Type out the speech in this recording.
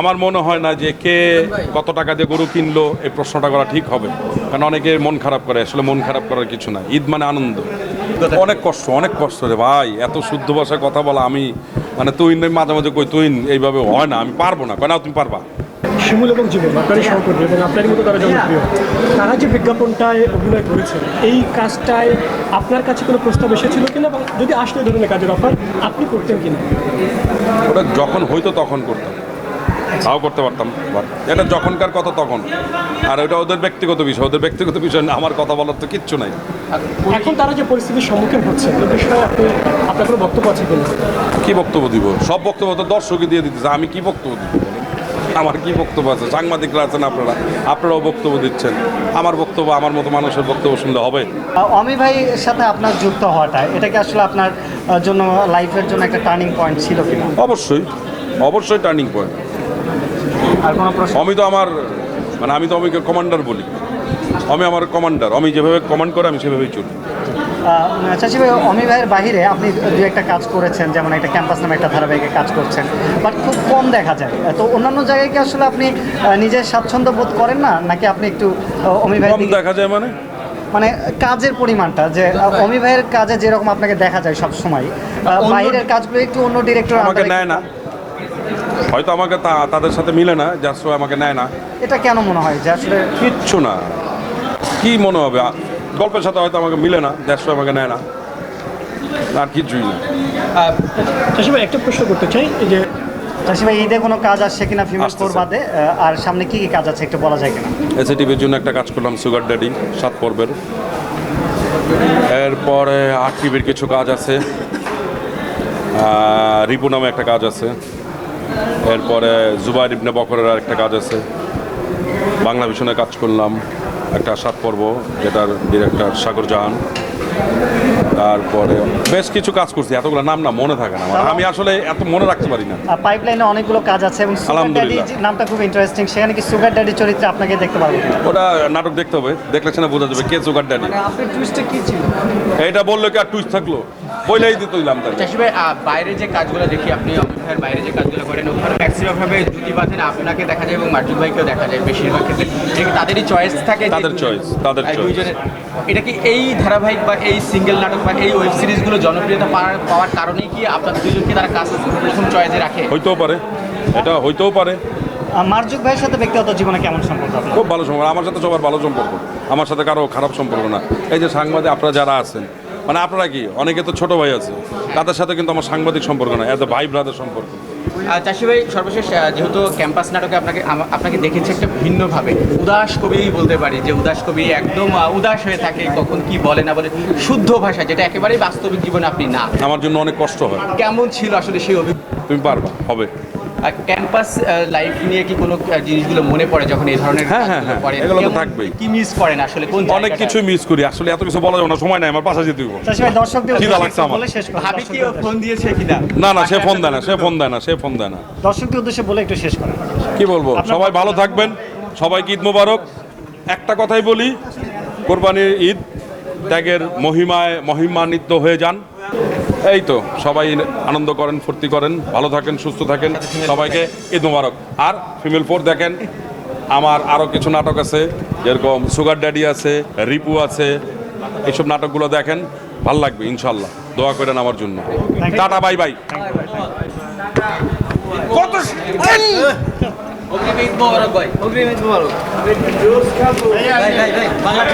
আমার মনে হয় না যে কে কত টাকা দিয়ে গরু কিনলো এই প্রশ্নটা করা ঠিক হবে। কারণ অনেকে মন খারাপ করে আসলে মন খারাপ করার কিছু না ঈদ মানে আনন্দ। অনেক কষ্ট অনেক কষ্ট রে ভাই। এত শুদ্ধ ভাষায় কথা বলা আমি মানে তুই মাঝে মাঝে কই তুই এইভাবে হয় না আমি পারব না। কেন তুমি পারবা। শিমুল এবং জীবন আপনারই সহকর্মী এবং আপনারই মতো তারা জনপ্রিয়। তারা যে বিজ্ঞাপনটায় অভিনয় এই কাজটায় আপনার কাছে কোনো প্রস্তাব এসেছিল কিনা? এবং যদি আসলে ধরনের কাজের অফার আপনি করতেন কিনা? ওটা যখন হইতো তখন করতাম। তাও করতে পারতাম এটা যখনকার কথা তখন। আর ওটা ওদের ব্যক্তিগত বিষয় ওদের ব্যক্তিগত বিষয় না আমার কথা বলার তো কিচ্ছু নাই। এখন তারা যে পরিস্থিতির সম্মুখীন হচ্ছে এই বিষয়ে আপনি আপনার কোনো বক্তব্য আছে কি বক্তব্য দিব? সব বক্তব্য তো দর্শকই দিয়ে দিতেছে আমি কি বক্তব্য দিব আমার কি বক্তব্য আছে? সাংবাদিকরা আছেন আপনারা আপনারাও বক্তব্য দিচ্ছেন। আমার বক্তব্য আমার মতো মানুষের বক্তব্য শুনলে হবে। অমি ভাইয়ের সাথে আপনার যুক্ত হওয়াটা এটা কি আসলে আপনার জন্য লাইফের জন্য একটা টার্নিং পয়েন্ট ছিল কিনা? অবশ্যই অবশ্যই টার্নিং পয়েন্ট আর কোনো প্রশ্ন? তো আমার মানে আমি তো অমিকে কমান্ডার বলি। আমি আমার কমান্ডার আমি যেভাবে কমান্ড করে আমি সেভাবেই চলি। আহ, চাচি ভাই অমি ভাইয়ের বাহিরে আপনি দু একটা কাজ করেছেন যেমন একটা ক্যাম্পাস নামে একটা ধারাবাহিকে কাজ করছেন বাট খুব কম দেখা যায়। তো অন্যান্য জায়গায় কি আসলে আপনি নিজের স্বাচ্ছন্দ্য বোধ করেন না নাকি আপনি একটু অমি ভাই কম দেখা যায় মানে? মানে কাজের পরিমাণটা যে অমি ভাইয়ের কাজে যেরকম আপনাকে দেখা যায় সব সময় বাইরের কাজগুলো একটু অন্য ডিরেক্টর আমাকে নেয় না। হয়তো আমাকে তা- তাদের সাথে মিলে না যার আমাকে নেয় না। এটা কেন মনে হয়? যে আসলে কিচ্ছু না। কি মনে হবে? গল্পের সাথে হয়তো আমাকে মিলে না যার আমাকে নেয় না। আর কিছুই না। চাষি ভাই একটা প্রশ্ন করতে চাই যে চাষি ঈদে কোনো কাজ আসছে কিনা ফিমেল আসতেছে। ফোর বাদে? আর সামনে কি কি কাজ আছে একটু বলা যায় কিনা? এসএ টিভির জন্য একটা কাজ করলাম সুগার ড্যাডি সাত পর্বের। এরপরে আট টিভির কিছু কাজ আছে। রিপু নামে একটা কাজ আছে। এরপরে জুবাইর ইবনে বকরের একটা কাজ আছে। বাংলা ভীষণে কাজ করলাম। একটা সাত পর্ব, যেটার ডিরেক্টর সাগর জাহান তারপরে বেশ কিছু কাজ করছি এতগুলো নাম না মনে থাকে না আমি আসলে এত মনে রাখতে পারি না। পাইপলাইনে অনেকগুলো কাজ আছে এবং সুগার ড্যাডি নামটা খুব ইন্টারেস্টিং সেখানে কি সুগার ড্যাডি চরিত্রে আপনাকে দেখতে পারব ওটা নাটক দেখতে হবে দেখলে সেটা বোঝা যাবে কে সুগার ড্যাডি আপনার টুইস্টটা কি ছিল? এইটা বলল কি আর টুইস্ট থাকল? বইলেই দিত দিলাম তাহলে চাষি ভাই বাইরে যে কাজগুলো দেখি আপনি ভাইয়ের বাইরে যে কাজগুলো করেন ওখানে ম্যাক্সিমাম ভাবে জুটি বাঁধেন আপনাকে দেখা যায় এবং মার্জুন ভাইকেও দেখা যায় বেশিরভাগ ক্ষেত্রে। এটা কি তাদেরই চয়েস থাকে তাদের choice, তাদের। দুইজনের এটা কি এই ধারাবাহিক বা এই সিঙ্গেল নাটক বা এই ওয়েব সিরিজগুলো জনপ্রিয়তা পাওয়ার পাওয়ার কারণেই কি আপনার দুজনকে তারা কাজ প্রথম চয়েসে রাখে? হইতেও পারে। এটা হইতেও পারে। মার্জুক ভাইয়ের সাথে ব্যক্তিগত জীবনে কেমন সম্পর্ক খুব ভালো সম্পর্ক। আমার সাথে সবার ভালো সম্পর্ক। আমার সাথে কারও খারাপ সম্পর্ক না। এই যে সাংবাদিক আপনারা যারা আছেন মানে আপনারা কি? অনেকে তো ছোট ভাই আছে। তাদের সাথে কিন্তু আমার সাংবাদিক সম্পর্ক না। এত ভাই ব্রাদার সম্পর্ক। চাষি ভাই সর্বশেষ যেহেতু ক্যাম্পাস নাটকে আপনাকে আপনাকে দেখেছি একটা ভিন্নভাবে। উদাস কবি বলতে পারি যে উদাস কবি একদম উদাস হয়ে থাকে কখন কি বলে না বলে শুদ্ধ ভাষা যেটা একেবারেই বাস্তবিক জীবনে আপনি না। আমার জন্য অনেক কষ্ট হয়। কেমন ছিল আসলে সেই অভিজ্ঞতা তুমি পারবা হবে। ক্যাম্পাস লাইফ নিয়ে কি কোনো জিনিসগুলো মনে পড়ে যখন এই ধরনের হ্যাঁ, হ্যাঁ, হ্যাঁ, করেন? এগুলো তো থাকবেই। কি মিস করেন আসলে? কোন অনেক? কিছু মিস করি। আসলে এত কিছু বলা যাবে না সময় নাই আমার পাশে যেতে ভাই দর্শকদের খিদা লাগছে আমার। বলে শেষ করুন ভাবি কি ফোন দিয়েছে কিনা? না না সে ফোন দেয় না সে ফোন দেয় না সে ফোন দেয় না। দর্শকদের উদ্দেশ্যে বলে একটু শেষ করেন কি বলব? সবাই ভালো থাকবেন। সবাইকে ঈদ মোবারক। একটা কথাই বলি কোরবানির ঈদ ত্যাগের মহিমায় মহিমান্বিত হয়ে যান। এই তো সবাই আনন্দ করেন ফুর্তি করেন ভালো থাকেন সুস্থ থাকেন সবাইকে ঈদ মোবারক। আর ফিমেল ফোর দেখেন আমার আরও কিছু নাটক আছে যেরকম সুগার ড্যাডি আছে রিপু আছে এইসব নাটকগুলো দেখেন ভালো লাগবে ইনশাল্লাহ দোয়া করেন আমার জন্য। Tata bye bye. কত অগ্রিম ঈদ মোবারক ভাই। অগ্রিম ঈদ মোবারক।